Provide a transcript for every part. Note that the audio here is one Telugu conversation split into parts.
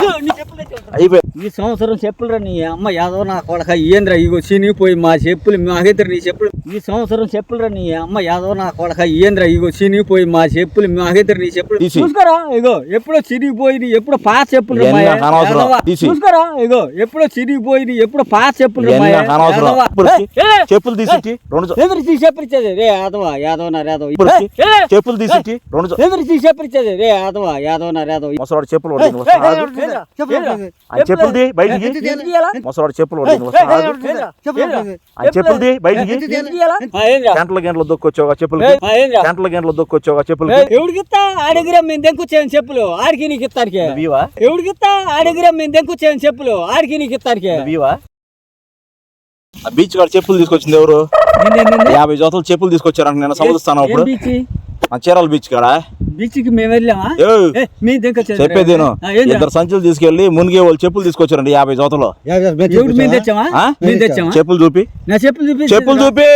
చెప్పులే ఈ సంవత్సరం చెప్పులురా నీ అమ్మ యాదవ నా కొడక ఏంద్రా ఇగో చినిగిపోయి మా చెప్పులు మాకేద్దరు నీ చెప్పులు. ఈ సంవత్సరం చెప్పులురా నీ అమ్మ యాదవ నా కొడక ఏంద్రా ఇగో చినిగిపోయి మా చెప్పులు మాకేద్దరు నీ చెప్పులు. తీసి. చూసుకోరా ఇగో ఎప్పుడో చిరిగిపోయి నీ ఎప్పుడో పాత చెప్పులు. తీసి. చూసుకోరా ఇగో ఎప్పుడో చిరిగిపోయి నీ ఎప్పుడో పాత చెప్పులు చెప్పులు తీసిట్టి రెండు తీసి చెప్పులు ఇచ్చేది రే యాదవ యాదవ నా యాదవ చెప్పులు తీసిట్టి రెండు తీసి చెప్పులు ఇచ్చేది రే యాదవ యాదవ నా యాదవ చెప్పులు ఆయన చెప్పులు తీ బయటికి? ముసలాడు చెప్పులు? ఆయన చెప్పులు తీ బయటికి? గంటల గంటలు దొక్కొచ్చావుగా చెప్పులు? గంటల గంటలు దొక్కొచ్చావుగా చెప్పులు ఏయ్, ఎవడికిత్తా ఆడిగిరా మేము దెంకొచ్చాయని చెప్పులు. ఆడికి నీకు ఇస్తానికి. వీవా ఎవడికిత్తా ఆడిగిరా మేము దెంకొచ్చాయని చెప్పులు. ఆడికి నీకు ఇస్తానికి. వీవా ఆ బీచ్ కాడ చెప్పులు తీసుకొచ్చింది ఎవరు? యాభై జతలు చెప్పులు తీసుకొచ్చారంట నేను సముద్రస్థానం అప్పుడు. చీరాల బీచ్ కాడ? బీచ్కి మేము వెళ్ళామా? ఆ, ఏంద్రా? ఇద్దరు సంచులు తీసుకెళ్ళి మునిగే వాళ్ళు చెప్పులు తీసుకొచ్చారండి యాభై జతలు. చెప్పులు చూపి. నా చెప్పులు చూపి చెప్పులు చూపి.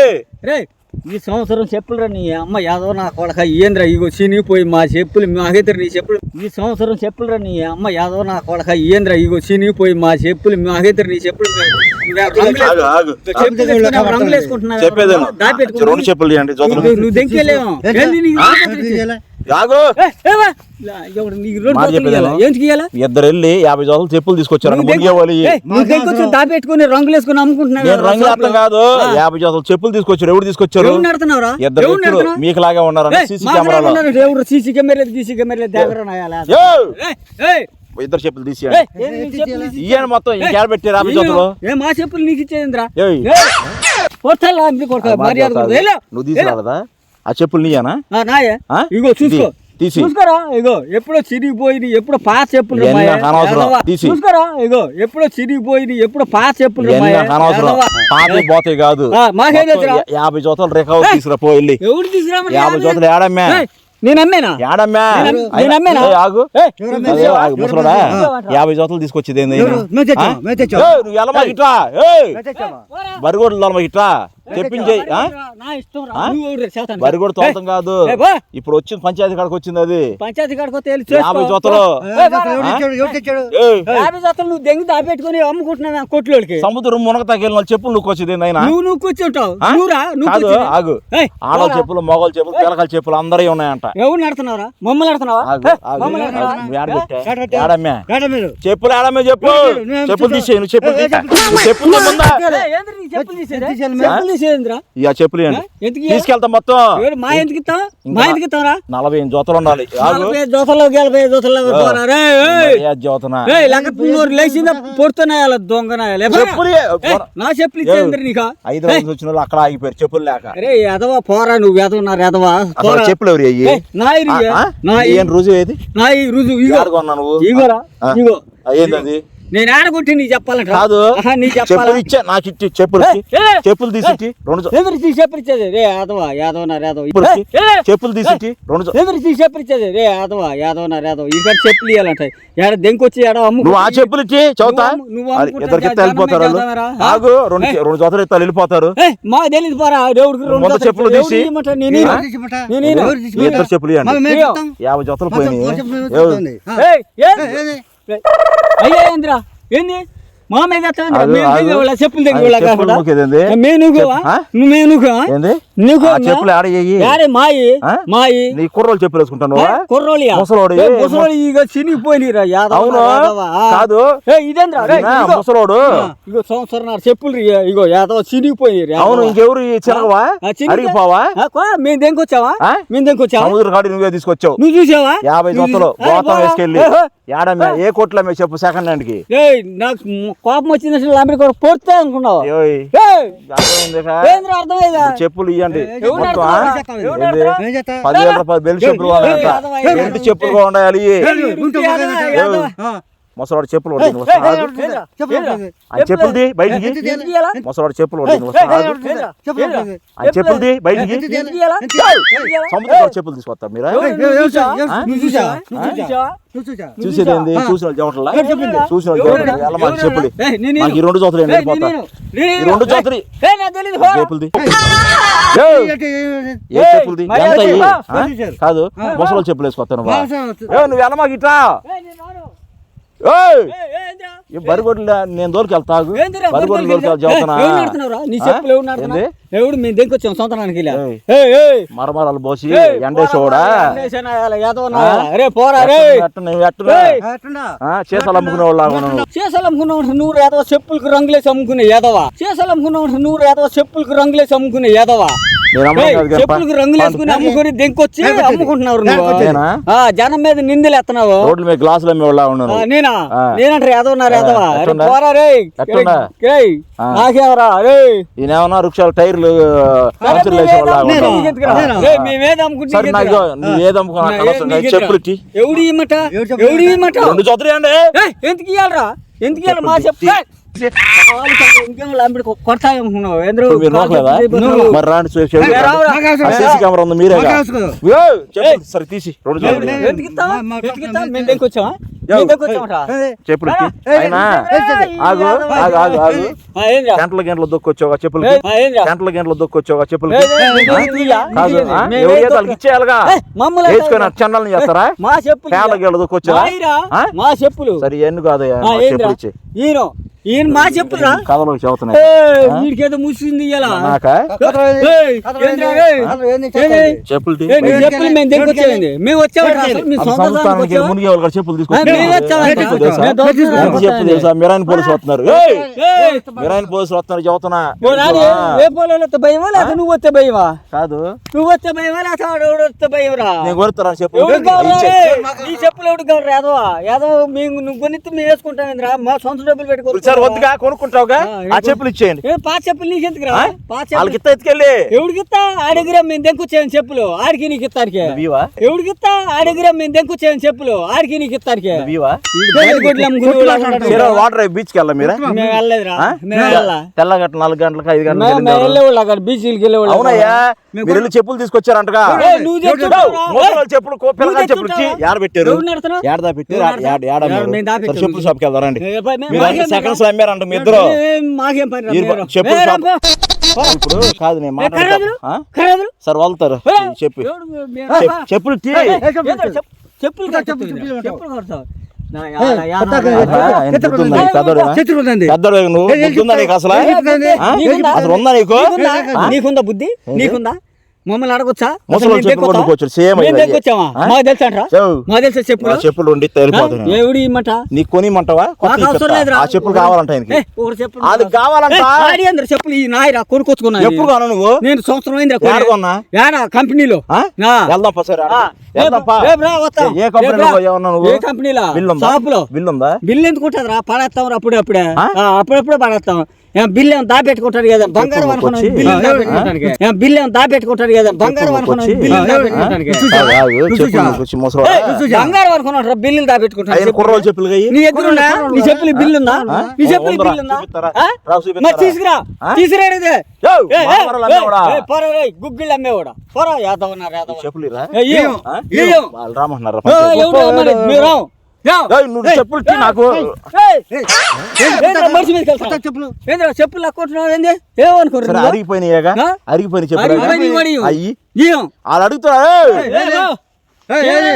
రే ఈ సంవత్సరం చెప్పులురా నీ అమ్మ యాదవ నా కొడక. ఏంద్రా ఇగో చినిగిపోయి మా చెప్పులు మాకేద్దరు నీ చెప్పులు. ఈ సంవత్సరం చెప్పులురా నీ అమ్మ యాదవ నా కొడక. ఏంద్రా ఇగో చినిగిపోయి మా చెప్పులు మాకేద్దరు నీ చెప్పులు. రెండు చెప్పులు నువ్వు- నువ్వు దెంకేలేవు ఇద్దరు వెళ్ళి యాభై జతలు చెప్పులు దెంకొచ్చి దాపెట్టుకుని రంగులు వేసుకుని అమ్ముకుంటున్నావు నేను రంగులు అర్థం కాదు. యాభై జతలు చెప్పులు తీసుకొచ్చారు ఎవరు తీసుకొచ్చారు? ఇద్దరు? మీకు లాగా సీసీ కెమెరాలో. ఉన్నారు, ఎవరు సీసీ దగ్గర? యో! ఏయ్, ఏయ్, ఇద్దరు చెప్పులు తీసి ఏయ్, ఏంది నీ చెప్పులు తీసి- ఇయ్యండి మొత్తం ఇంకేడ జతలు ఏ మా చెప్పులు నీకు ఇచ్చేదిరా మర్యాద. నువ్వు తీసుకురాలదా? ఆ చెప్పులు నీయేనా? నాయే? ఇగో చూసుకో. తీసి. చూసుకోరా? ఇగో ఎప్పుడో చిరిగిపోయింది ఎప్పుడో పాత చెప్పులు. తీసి. చూసుకోరా? ఇగో ఎప్పుడో చిరిగిపోయింది ఎప్పుడో పాత చెప్పులు అనవసరం. పాతవి పోతాయి కాదు. యాభై జతలు రికవర్ తీసుకురా పో వెళ్ళి. యాభై? జతలు ఏడమ్మా. ముసలోడా? యాభై జతలు తీసుకొచ్చేది ఏంది? ఇట్రా? చెప్పించే నా ఇష్టం రా. ఆ? నువ్వు ఎవరు రా, చేస్తాను. బరిగోడు తోలతం కాదు. ఇప్పుడు వచ్చింది పంచాయతీ కాడికి వచ్చింది అది. పంచాయతీ కాడికి యాభై. జతలు. యాభై జతలు నువ్వు దెంగి దాపెట్టుకుని అమ్ముకుంటున్నా కొట్లోడికి సముద్రం మునగ తగిలిన వాళ్ళు చెప్పులు నువ్వు వచ్చేది నువ్వు నువ్వు కూర్చుంటావు కాదు. ఆగు. ఆడవాళ్ళ. చెప్పులు మగవాళ్ళ చెప్పులు పిల్లకాయల చెప్పులు అందరూ ఉన్నాయంట. ఎవరు నడుతున్నావురా మమ్మల్ని నడుతున్నావా చెప్పులు ఆడమే చెప్పు. చెప్పులు? తీసేయి నువ్వు చెప్పులు ఏ, తీసేయి. చెప్పులు చెప్పులు చెప్పులు? ఇక? ఎందుకు? తీసుకెళ్తా మొత్తం. మా ఎందుకు మా ఎందుకు నలభై జతలు ఉండాలి. ఆగు. నలభై రే జోతన? నూరు లేచిందా? పొడుతున్నాయాల దొంగనాయాలి చెప్పులు. నా చెప్పులు ఇచ్చేంద్ర నీకా? ఐదు రోజులు వచ్చిన వాళ్ళు అక్కడ ఆగిపోయారు. చెప్పులు లేక. అరే ఎదవా పోరా నువ్వు ఎదవన్నారు ఎదవా? చెప్పులు ఎవరు అయ్యి నా ఏం రుజువు ఏది? నా రుజువు ఇగో. ఇగోరా. ఇగో. నేను ఆడగొట్టి నీకు చెప్పాలంట కాదు. నీకు చెప్పులు చెప్పాలా? ఇచ్చా నాకు ఇచ్చి చెప్పులు చెప్పులు తీసిట్టి రెండు ఎవరు తీసి చెప్పరిచ్చేది రే యాదవ యాదవ్ చెప్పులు. ఏయ్, ఏయ్, చెప్పులు తీసిట్టి రెండు ఎవరు తీసి చెప్పరిచ్చేది రే యాదవ యాదవనారు యాదవ్. ఇక్కడ చెప్పులు ఇవ్వాలంట ఏడ దెంకొచ్చి ఏడ అమ్ము నువ్వు ఆ చెప్పులు ఇచ్చి చదువుతా ఇద్దరికి వెళ్ళిపోతారు? ఆగు రెండు రెండు జతలు ఎత్తాలు వెళ్ళిపోతారు. మా తెలియదు పోరా దేవుడికి రెండు చెప్పులు తీసి. ఇద్దరు చెప్పులు ఇవ్వండి. యాభై జతలు పోయినాయి? అయ్యా ఏందిరా? ఏంది? మా మీద చెప్పులు చెప్పులు ఆడ మాయి? మాయి? నీ కుర్రోలు చెప్పులు వేసుకుంటాను కుర్రోలియా ముసలోడు. ముసలోడు ఇక చినిగిపోయినరా యాదవ అవును. కాదు. ఇదేంద్రా. ముసలోడు. ఇగో సంవత్సరం చెప్పులు ఇగో యాదవ అవును ఇంకెవరు ఈ చిరగవా అరిగిపోవా మేము దేనికొచ్చావా? మేము దేనికొచ్చావా సముద్ర కాడి నువ్వే తీసుకొచ్చావు. నువ్వు చూసావా? యాభై గోతం. వేసుకెళ్ళి. ఏడమ్మే ఏ కోట్లమ్మే చెప్పు సెకండ్ హ్యాండ్కి. నాకు కోపం వచ్చింది అసలు అమెరికా పొడితే అనుకున్నావు. చెప్పులు ఇవ్వండి రూపాయలు బెల్ చెప్పులు చెప్పులు ఉండాలి ముసలాడు చెప్పులు. ఆయన చెప్పులది బయటికి ముసలాడు చెప్పులు. ఆయన చెప్పులది బయటికి సముద్రం చెప్పులు తీసుకొస్తారు మీరా చూసేది చూసిన చెప్పట్లా చూసిన చెప్పులు ఈ రెండు జోతులు పోతా ఈ రెండు జోతులు చెప్పులది ఏ చెప్పులది ఎంత? కాదు ముసలి చెప్పులు వేసుకొస్తాను నువ్వు ఎలా మాకు ఇట్లా ఏయ్! ఈ బరిగొడ్లు నేను. బరిగొడ్లు చెబుతున్నా? ఏంది? ఎవడు మేము సొంతనానికి ఏయ్. ఏయ్, ఏయ్. మరమరాలు పోసి ఎండేసోడా. రే పోరా రే. చేసాలు చేసలు అమ్ముకున్నావు నువ్వు యాదవ చెప్పులకు రంగులేసి అమ్ముకునే యాదవ? చేసలు అమ్ముకున్నావు నువ్వు యాదవ చెప్పులకు రంగులేసి అమ్ముకునే యాదవ? నేను అమ్మను ఏయ్, కాదు కానీ చెప్పులకు రంగులు వేసుకుని అమ్ముకుని దెంకొచ్చి అమ్ముకుంటున్నారు నువ్వు. నేనా? ఆ, జనం మీద నిందలు ఎత్తనావు. రోడ్ల మీద గ్లాసులు ఉన్నాను నేనా. నేనంటారు యాదవ నా యాదవ? ఆ, అరే ఎట్లుండా? పోరా రే ఎట్లుండా? రేయ్ ఆ. నాకేమరా రే ఈయనేమన్నా వృక్షాలు టైర్లు? చెప్పులు ఎవడు ఇమ్మట ఎవడు ఇమ్మట రెండు ఎందుకు ఇయ్యాలరా? ఎందుకు ఇయ్యాలి? మా చెప్పు కెమెరా ఉంది మీరే చెప్పులు సరే తీసి రెండు ఆగు ఆగు ఆగు ఆగు? గంటల గంటలు దొక్కొచ్చావుగా చెప్పులు? గంటల గంటలు దొక్కొచ్చావుగా చెప్పులు? కాదు ఇయ్యలేదు. ఆ? మేము ఎవరు ఏదో ఏదో వాళ్ళకి ఇచ్చేయాలిగా వేసుకొని? చండాలని చేస్తారా మా చెప్పులు మాయిరా, ఆ? మా చెప్పులు సరే ఎన్ని కాదు ఆ, ఏంద్రా? చెప్పులు ఇచ్చి ఈయన ఈయన మా చెప్పురా? కథలోకి చెబుతున్నాయి. ఏయ్, వీడికేదో ముసింది ఇలా. చెప్పులు. చెప్పులు మేము మేము చెప్పు తెలుసా? మిరాయిన్ పోలీసులు వస్తున్నారు. ఏయ్! ఏయ్, మిరాయిన్ పోలీసులు వస్తున్నారు చెబుతున్నా. ఏ పోలేలు వస్తే భయమా? లేకపోతే నువ్వు వస్తే భయమా? కాదు. నువ్వు వస్తే భయమా ఎవడు వస్తే భయమరా? నేను కొడుతాను చెప్పు. నీ చెప్పులు ఎవడు కావాలి యాదవ? యాదవ మేము నువ్వు కొనిస్తే మేము వేసుకుంటాం మా సొంత డబ్బులు సార్ పెట్టుకో వద్దుగా కొనుక్కుంటావుగా? ఆ, చెప్పులు ఇచ్చేయండి. ఏ పాత చెప్పులు నీకెందుకురా ఆ? పాత వాళ్ళకి చెప్పులు ఇస్తా ఎత్తుకెళ్ళి. ఎవడికిత్తా? ఆడగిరా మేము దెంకొచ్చాయని చెప్పులు. ఆడికి నీకు ఇస్తానికి నువ్వీవా ఎవడికిత్తా? ఆడగిరా మేము దెంకొచ్చాయని చెప్పులు. ఆడికి నీకు ఇస్తానికి. సరే వాటర్ బీచ్కి వెళ్ళా మీరా? మేము వెళ్ళలేదురా. నాలుగు గంటలకు ఐదు గంటలకు ఎవరు? వెళ్ళేవాళ్ళు అక్కడ బీచ్కి వెళ్ళేవాళ్ళు. అవునయ్యా మీరు వెళ్ళి చెప్పులు తీసుకొచ్చారంటగా. చెప్పులు కో- చెప్పులు? ఏడ పెట్టారు? ఏడ పెట్టారు. సరే, చెప్పుల షాప్కి వెళ్దారండి ఏ, అమ్మారంట మీ ఇద్దరు ఏ, మాకేం పని రా, మీరు మీరు. చెప్పులు ఏ, షాప్ రా, పో. ఇప్పుడు కాదు నేను? మాట్లాడతాను? సార్ వెళ్తారు ఏ, చెప్పు చెప్పులు కడతావు. నువ్వు అసలు? అసలు ఉందా నీకు? నీకుందా బుద్ధి నీకుందా మమ్మల్ని అడగొచ్చా? సేమ్? మాకు తెలుసా తెలుసా చెప్పులు? చెప్పులు ఉండి ఎవడు ఇమ్మట నీకు కొనిమంటావా ఆ చెప్పులు కావాలంట అది కావాలంట. చెప్పులు ఈ నాయరా కొనుక్కొచ్చుకున్నా ఎప్పుడు నువ్వు? నేను సంవత్సరం అయింది ఏడ కొన్నా? ఏడా కంపెనీలో. వెళ్దాం సరే రా. ఏ కంపెనీలో బిల్లు ఉందా బిల్లు ఎందుకు ఉంటుంది పడేస్తాం అప్పుడే అప్పుడే. అప్పుడప్పుడే పడేస్తాం. బిల్లు ఏం దాపెట్టుకుంటారు కదా? బంగారం అనుకున్నాం బిల్లు దాపెట్టుకోవడానికి బిల్లు ఏం దాపెట్టుకుంటారు కదా? బంగారం అనుకున్నాం బిల్లు దాపెట్టుకోవడానికి బంగారం అనుకున్నాడు బిల్లు దాపెట్టుకుంటారు చెప్పులు నీ ఎదురున్నా నీ చెప్పులు బిల్లు ఉందా? నీ చెప్పులు బిల్లు ఉందా? మరి తీసుకురా? తీసుకురాడిదే గుగ్గిళ్ళు అమ్మేవాడా? పోరా యాదవ్ ఉన్నారు యాదవ్ చెప్పులు? ఎవడు మరి నువ్వు చెప్పులు నాకు. మనిషి వెళ్తావు? చెప్పులు ఏంద్రా చెప్పులు. లాక్కుంటున్నావు? ఏంది? నువ్వు? అరిగిపోయినాయేగా? అరిగిపోయిన చెప్పులు. అయ్యి. వాళ్ళు రావు.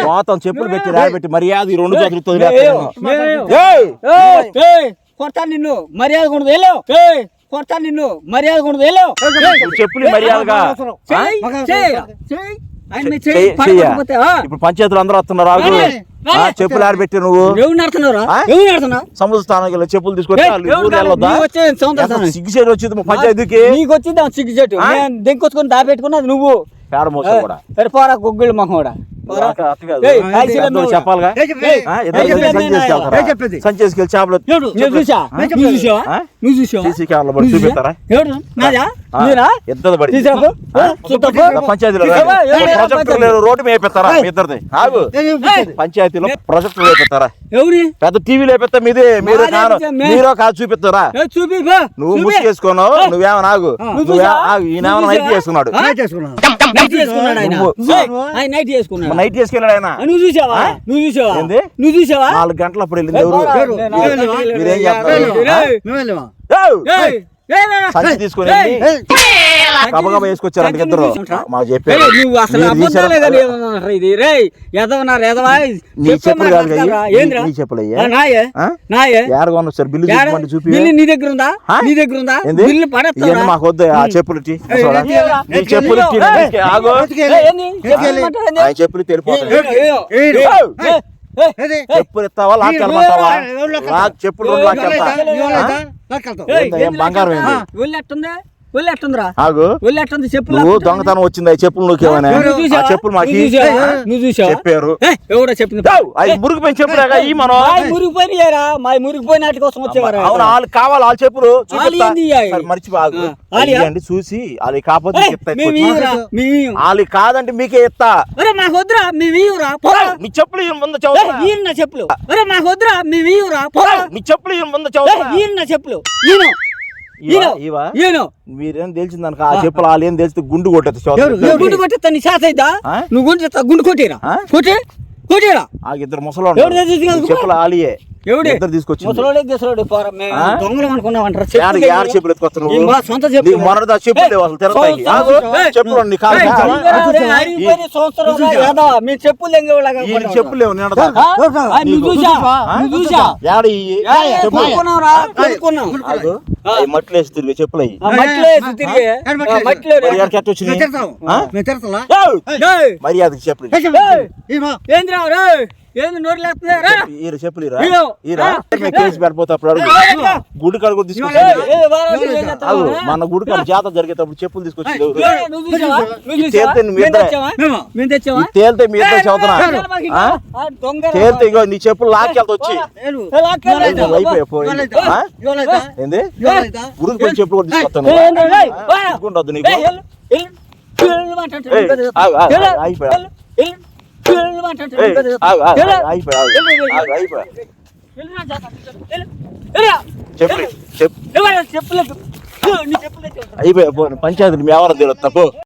మొత్తం చెప్పులు పెట్టి రాయి పెట్టి మర్యాద ఈ రెండు చేతులు తోలి ఏయ్, ఏయ్, ఏయ్ ఏయ్, ఏయ్, కొడతాను నిన్ను. మర్యాద ఉండదు. వెళ్ళు కొడతాను నిన్ను. మర్యాద ఉండదు. వెళ్ళు చెప్పులు మర్యాదగా ఇప్పుడు పంచాయతీలు అందరూ వస్తున్నారు ఆగు. చెప్పులు ఆడబెట్టి నువ్వు. సముద్ర వెళ్ళి చెప్పులు తీసుకొచ్చి వెళ్ళొద్దా సిగ్గుసేటు వచ్చింది పంచాయతీకి. నీకు వచ్చింది సిగ్గు చెట్టు దెంకొచ్చుకొని దాపెట్టుకున్నది నువ్వు. పేడ మోసం కూడా. సరే పోరా గుగ్గిళ్ళు. చెప్పాలిగా. సంచి చేసుకెళ్ళి చేపలు చూసా చూపిస్తారా ఇద్దరు చూద్దాపు పంచాయతీలో? రోడ్డు మీద వేపిస్తారా? ఇద్దరిది. ఆగు. పంచాయతీలో ప్రాజెక్టులు వేపిస్తారా? ఎవరి? పెద్ద టీవీలు వేపిస్తా మీది మీరు మీరో కాదు చూపిస్తారా? ఏ, చూపి బా, నువ్వు. ముసుగేసుకోను నువ్వేమో ఆగు. నువ్వు నైట్? చేసుకున్నాడు? నైట్ చేసుకున్నాడు. నైట్ చేసుకున్నాడు ఆయన. నువ్వు చూసావా? నువ్వు చూసావా? ఏంది? నువ్వు చూసావా? నాలుగు గంటల అప్పుడు వెళ్ళింది ఎవరు? మీరేం సంచి తీసుకొని గబగబ వేసుకొచ్చారంట ఇద్దరు? మాకు చెప్పారు నువ్వు అసలు ఇది రే ఎదవన్నారు ఎదవా నీ చెప్పులు కాదు నీ చెప్పులు అయ్యా? ఆ, నాయే ఆ? నాయే ఏడగొన్న సార్ బిల్లు చూపమంటే చూపి బిల్లు నీ దగ్గర ఉందా ఆ? నీ దగ్గర ఉందా? బిల్లు? ఇవన్నీ మాకు వద్దు ఆ చెప్పులు నీ చెప్పులు ఆగు. ఆయన చెప్పులు తెలిపోతాయి చెప్పులు ఇస్తావా లాక్కెళ్ళమంటావా చెప్పులు రెండు లాక్కెళ్తా బంగారం ఏంది? ఒళ్ళు ఎట్టుంది ఒళ్ళు ఎట్టుందిరా? ఆగు. ఒళ్ళు ఎట్టుంది? చెప్పులు నువ్వు లాక్కుంటా దొంగతనం వచ్చింది? ఆ చెప్పులు ఆ చూసావా? చెప్పులు మాకి నువ్వు చూసావా? చెప్పారు. ఎవడో చెప్పింది? అవి మురిగిపోయిన చెప్పులేగా ఈ మనం. మాయ మురిగిపోయినారా మా మురిగిపోయిన వాటి కోసం వచ్చేవారా అవును వాళ్ళు కావాలి వాళ్ళ చెప్పులు. ఆ, వాళ్ళియా? ఇయ్యండి చూసి వాళ్ళు కాకపోతే. వాళ్ళు కాదంటే మీకే ఇస్తా మాకు వద్దురా ఇయ్యరా? పోరా. నీ చెప్పులు ముందు నా చెప్పులు. మాకు వద్దురా ఇయ్యరా? పోరా. నీ చెప్పులు ముందు నా చెప్పులు. ఈయన. మీరేం తెలిసిందనుక ఆ చెప్పులు వాళ్ళు ఏం తెలిస్తే గుండు కొట్టేది నువ్వు గుండు కొట్టిస్తా నీ శాత అయిద్దా? నువ్వు గుండు గుండు కొట్టిరా? కొట్టి? కొట్టిరా? ఆ ఇద్దరు తెచ్చి చెప్పులు ఆలియే ఎవడే? ఇద్దరు తీసుకొచ్చింది. ముసలోడే గెసలోడే పోరా మేము? దొంగలం అనుకున్నామంటారా చెప్పులు మా సొంత చెప్పులు. లేవు అసలు చెప్పులు. నీ కాలు అరిగిపోయిన సంవత్సరం రా, మీ చెప్పులు ఎంగేవాళ్ళగా ఈ. చెప్పులు లేవు. చూసా చూసా యాడ. కొనుక్కున్నాం కొనుక్కున్నాం. వేసి తిరిగే చెప్పులు అయ్యి. మట్టిలో వేసి మట్టిలో మర్యాదకి ఏందిరా ఏంది నోరు లేస్తుంది రా. ఈరు చెప్పులు ఇరా ఇయ్యో. ఈరా ఆ. మేము కేసు పెడిపోతే అప్పుడు అడుగు. ఏయ్, ఏయ్, గుడి కాడ కూడా? మన గుడి కాడ జాతర జరిగేటప్పుడు చెప్పులు చూసావా? తేలితే నువ్వు మేము ఇద్దరే. తెచ్చావా? మేము. మేము తెచ్చావా? ఇది తేలితే మీ ఇద్దరు ఏయ్, చదువుతున్నా. తేలితే ఇగో? నీ చెప్పులు లాక్కెళ్తా వచ్చి. ఏంది, గుడికి పోయి చెప్పులు కూడా తీసుకొస్తాను. నీకు. అయిపోయా. చెప్పు చెప్పులేదు? అయిపోయి పంచాయతీ మీ ఎవరు తెలుస్తా పో.